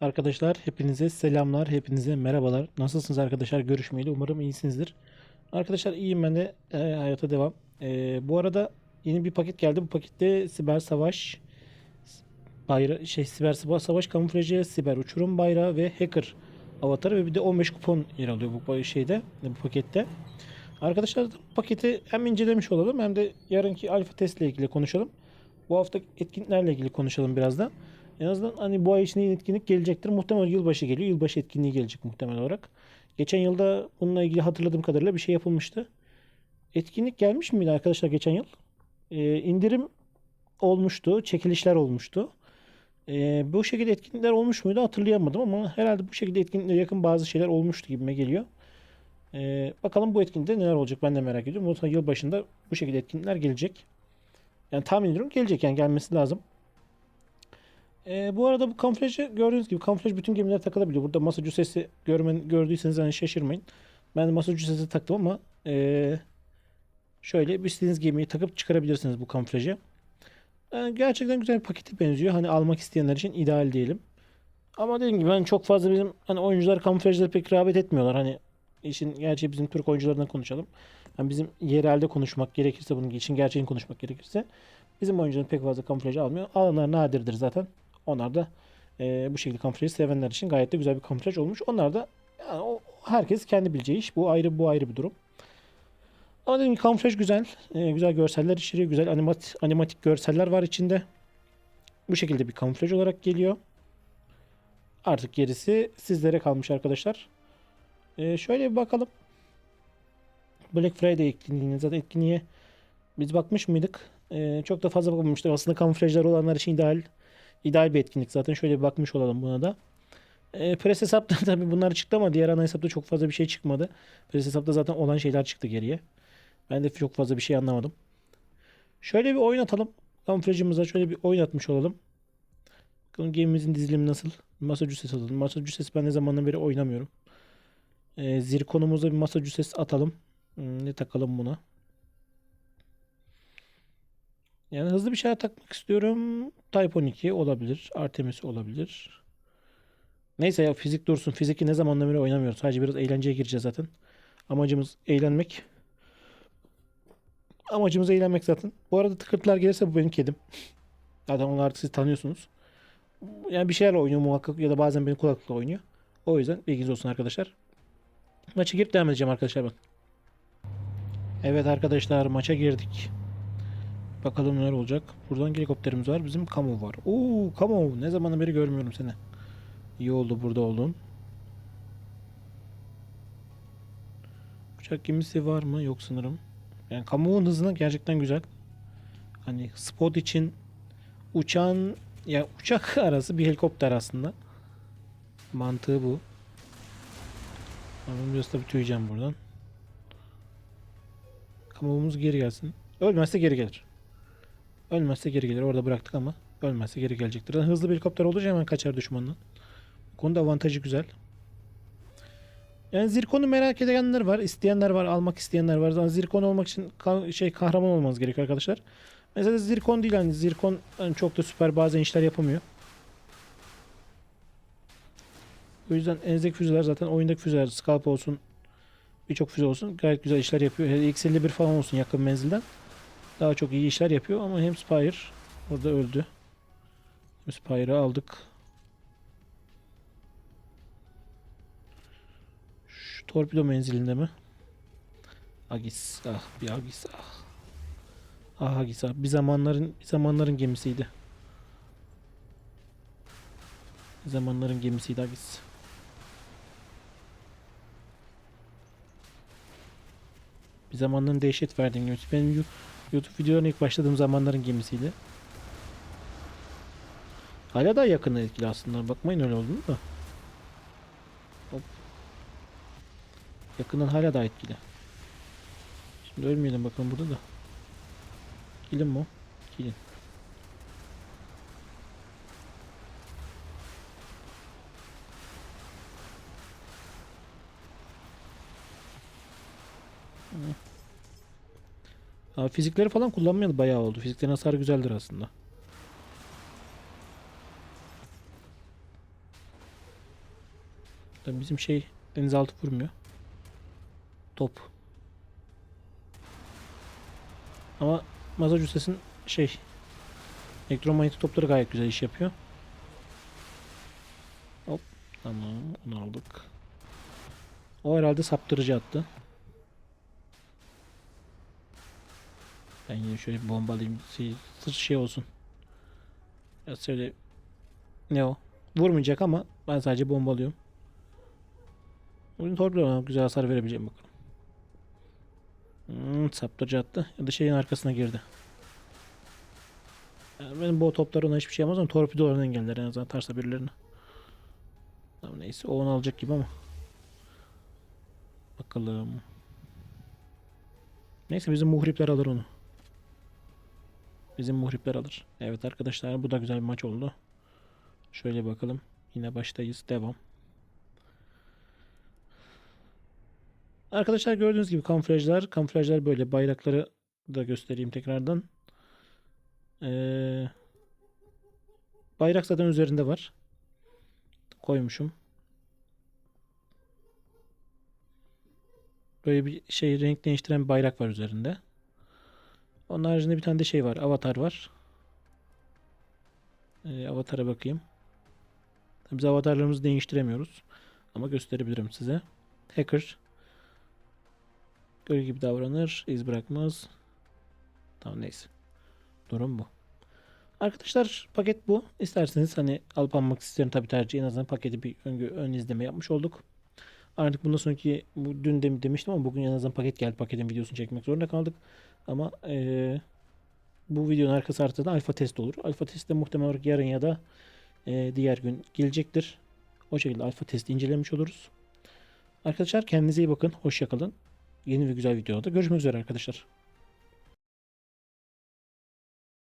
Arkadaşlar hepinize selamlar, hepinize merhabalar. Nasılsınız arkadaşlar? Görüşmeyeli umarım iyisinizdir. Arkadaşlar iyiyim ben de e, hayata devam. E, bu arada yeni bir paket geldi. Bu pakette siber savaş bayrağı şey siber sava- savaş kamuflajı, siber uçurum bayrağı ve hacker avatarı ve bir de 15 kupon yer alıyor bu şeyde, bu pakette. Arkadaşlar paketi hem incelemiş olalım hem de yarınki alfa testle ilgili konuşalım. Bu hafta etkinliklerle ilgili konuşalım biraz da. En azından hani bu ay içinde etkinlik gelecektir. Muhtemelen yılbaşı geliyor. Yılbaşı etkinliği gelecek muhtemel olarak. Geçen yılda bununla ilgili hatırladığım kadarıyla bir şey yapılmıştı. Etkinlik gelmiş miydi arkadaşlar geçen yıl? Ee, indirim olmuştu. Çekilişler olmuştu. Ee, bu şekilde etkinlikler olmuş muydu hatırlayamadım ama herhalde bu şekilde etkinliklere yakın bazı şeyler olmuştu gibime geliyor. Ee, bakalım bu etkinlikte neler olacak ben de merak ediyorum. Muhtemelen yıl başında bu şekilde etkinlikler gelecek. Yani tahmin ediyorum gelecek yani gelmesi lazım. Ee, bu arada bu kamuflajı gördüğünüz gibi kamuflaj bütün gemilere takılabiliyor. Burada masa cüssesi görmen, gördüyseniz hani şaşırmayın. Ben de masa cüssesi taktım ama ee, şöyle istediğiniz gemiyi takıp çıkarabilirsiniz bu kamuflajı. Yani gerçekten güzel bir pakete benziyor. Hani almak isteyenler için ideal diyelim. Ama dediğim gibi hani çok fazla bizim hani oyuncular kamuflajlara pek rağbet etmiyorlar. Hani işin gerçeği bizim Türk oyuncularından konuşalım. Yani bizim yerelde konuşmak gerekirse bunun için gerçeğini konuşmak gerekirse bizim oyuncuların pek fazla kamuflajı almıyor. Alanlar nadirdir zaten. Onlar da e, bu şekilde kamuflajı sevenler için gayet de güzel bir kamuflaj olmuş. Onlar da yani o, herkes kendi bileceği iş. Bu ayrı bu ayrı bir durum. Ama dediğim gibi kamuflaj güzel. E, güzel görseller içeriyor. Güzel animat, animatik görseller var içinde. Bu şekilde bir kamuflaj olarak geliyor. Artık gerisi sizlere kalmış arkadaşlar. E, şöyle bir bakalım. Black Friday etkinliğine zaten etkinliğe biz bakmış mıydık? E, çok da fazla bakmamıştık. Aslında kamuflajlar olanlar için ideal ideal bir etkinlik zaten. Şöyle bir bakmış olalım buna da. E, Press hesapta tabii bunlar çıktı ama diğer ana hesapta çok fazla bir şey çıkmadı. Press hesapta zaten olan şeyler çıktı geriye. Ben de çok fazla bir şey anlamadım. Şöyle bir oyun atalım. Kamuflajımıza şöyle bir oyun atmış olalım. Bakalım gemimizin dizilimi nasıl? Masa cüssesi atalım. Masa cüssesi ben ne zamandan beri oynamıyorum. E, zirkonumuza bir masa cüssesi atalım. Hmm, ne takalım buna? Yani hızlı bir şeyler takmak istiyorum. Type 12 olabilir. Artemis olabilir. Neyse ya fizik dursun. Fiziki ne zamandan beri oynamıyoruz. Sadece biraz eğlenceye gireceğiz zaten. Amacımız eğlenmek. Amacımız eğlenmek zaten. Bu arada tıkırtılar gelirse bu benim kedim. Zaten onlar siz tanıyorsunuz. Yani bir şeylerle oynuyor muhakkak ya da bazen benim kulaklıkla oynuyor. O yüzden bilginiz olsun arkadaşlar. Maça girip devam edeceğim arkadaşlar ben. Evet arkadaşlar maça girdik. Bakalım neler olacak. Buradan helikopterimiz var. Bizim kamu var. Oo kamu. Ne zamandan beri görmüyorum seni. İyi oldu burada oldun. Uçak gemisi var mı? Yok sanırım. Yani kamuğun hızına gerçekten güzel. Hani spot için uçağın ya uçak arası bir helikopter aslında. Mantığı bu. Ben biraz tabii tüyeceğim buradan. Kamuğumuz geri gelsin. Ölmezse geri gelir. Ölmezse geri gelir. Orada bıraktık ama ölmezse geri gelecektir. Hızlı bir helikopter olunca hemen kaçar düşmandan. Bu konuda avantajı güzel. Yani zirkonu merak edenler var, isteyenler var, almak isteyenler var. Yani zirkon olmak için ka- şey kahraman olmanız gerekiyor arkadaşlar. Mesela zirkon değil hani zirkon hani çok da süper bazen işler yapamıyor. O yüzden elinizdeki füzeler zaten oyundaki füzeler scalp olsun birçok füze olsun gayet güzel işler yapıyor. Hele X51 falan olsun yakın menzilden. Daha çok iyi işler yapıyor ama hem Spire orada öldü. Hem Spire'ı aldık. Şu torpido menzilinde mi? Agis. Ah bir Agis ah. Ah Agis ah. Bir zamanların bir zamanların gemisiydi. Bir zamanların gemisiydi Agis. Bir zamanların dehşet verdiğim gemisi. Benim YouTube videolarına ilk başladığım zamanların gemisiydi. Hala da yakın etkili aslında. Bakmayın öyle olduğunu da. Hop. Yakından hala da etkili. Şimdi ölmeyelim bakalım burada da. Kilin mi o? Kilin. Abi fizikleri falan kullanmayalı bayağı oldu. Fiziklerin hasarı güzeldir aslında. Bizim şey denizaltı vurmuyor. Top. Ama Massachusetts'in şey elektromanyetik topları gayet güzel iş yapıyor. Hop tamam onu aldık. O herhalde saptırıcı attı. Ben yine şöyle bir bombalayayım. Şey, sırf şey olsun. Ya söyle ne o? Vurmayacak ama ben sadece bombalıyorum. Bugün torpido güzel hasar verebileceğim bakalım. Hmm, saptırıcı attı. Ya da şeyin arkasına girdi. Yani benim bu toplar ona hiçbir şey yapmaz ama torpidolarını engeller en azından tarsa birilerini. Tamam neyse o onu alacak gibi ama. Bakalım. Neyse bizim muhripler alır onu. Bizim muhripler alır. Evet arkadaşlar bu da güzel bir maç oldu. Şöyle bakalım. Yine baştayız. Devam. Arkadaşlar gördüğünüz gibi kamuflajlar. Kamuflajlar böyle. Bayrakları da göstereyim tekrardan. Ee, bayrak zaten üzerinde var. Koymuşum. Böyle bir şey renk değiştiren bir bayrak var üzerinde. Onun haricinde bir tane de şey var. Avatar var. Ee, avatara bakayım. Biz avatarlarımızı değiştiremiyoruz. Ama gösterebilirim size. Hacker. Gölge gibi davranır. iz bırakmaz. Tamam neyse. Durum bu. Arkadaşlar paket bu. İsterseniz hani alıp almak isterim tabii tercih. En azından paketi bir ön, ön izleme yapmış olduk. Artık bundan sonraki bu dün de demiştim ama bugün en azından paket geldi. Paketin videosunu çekmek zorunda kaldık. Ama eee, bu videonun arkası artıda da alfa test olur. Alfa test de muhtemelen olarak yarın ya da eee, diğer gün gelecektir. O şekilde alfa testi incelemiş oluruz. Arkadaşlar kendinize iyi bakın. Hoşça kalın. Yeni ve güzel videoda görüşmek üzere arkadaşlar.